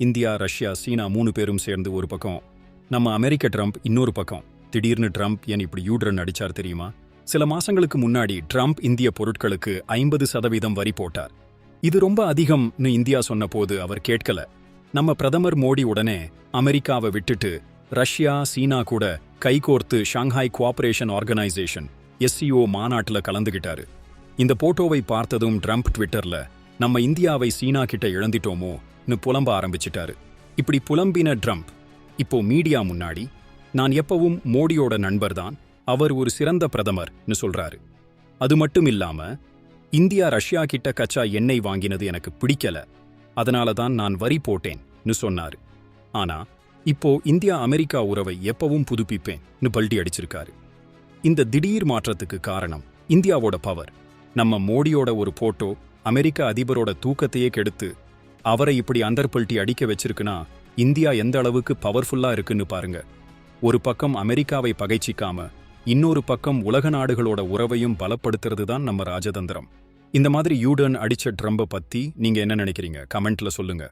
India Russia சீனா மூணு பேரும் சேர்ந்து ஒரு பக்கம். நம்ம அமெரிக்க ட்ரம்ப் இன்னொரு பக்கம். திடீர்னு ட்ரம்ப் ஏன் இப்படி யூட்ரன் அடிச்சார் தெரியுமா? சில மாசங்களுக்கு முன்னாடி ட்ரம்ப் இந்திய பொருட்களுக்கு ஐம்பது சதவீதம் வரி போட்டார். இது ரொம்ப அதிகம்னு இந்தியா சொன்னபோது அவர் கேட்கல. நம்ம பிரதமர் மோடி உடனே அமெரிக்காவை விட்டுட்டு ரஷ்யா சீனா கூட கைகோர்த்து ஷாங்காய் கோஆபரேஷன் ஆர்கனைசேஷன் எஸ்சிஓ மாநாட்டுல கலந்துகிட்டாரு. இந்த போட்டோவை பார்த்ததும் ட்ரம்ப் ட்விட்டர்ல நம்ம இந்தியாவை சீனா கிட்ட இழந்துட்டோமோ? இழந்துட்டோமோன்னு புலம்ப ஆரம்பிச்சிட்டாரு. இப்படி புலம்பின ட்ரம்ப் இப்போ மீடியா முன்னாடி நான் எப்பவும் மோடியோட நண்பர்தான் அவர் ஒரு சிறந்த பிரதமர்னு சொல்றாரு. அது மட்டும் இல்லாம இந்தியா ரஷ்யா கிட்ட கச்சா எண்ணெய் வாங்கினது எனக்கு பிடிக்கல அதனால தான் நான் வரி போட்டேன்னு சொன்னாரு. ஆனா இப்போ இந்தியா அமெரிக்கா உறவை எப்பவும் புதுப்பிப்பேன்னு பல்டி அடிச்சிருக்காரு. இந்த திடீர் மாற்றத்துக்கு காரணம் இந்தியாவோட பவர் நம்ம மோடியோட ஒரு போட்டோ அமெரிக்க அதிபரோட தூக்கத்தையே கெடுத்து அவரை இப்படி அந்தர்பல்ட்டி அடிக்க வச்சிருக்குன்னா இந்தியா எந்த அளவுக்கு பவர்ஃபுல்லா இருக்குன்னு பாருங்க. ஒரு பக்கம் அமெரிக்காவை பகைச்சிக்காம இன்னொரு பக்கம் உலக நாடுகளோட உறவையும் பலப்படுத்துறது தான் நம்ம ராஜதந்திரம். இந்த மாதிரி யூடர்ன் அடிச்ச ட்ரம்ப பத்தி நீங்க என்ன நினைக்கிறீங்க? கமெண்ட்ல சொல்லுங்க.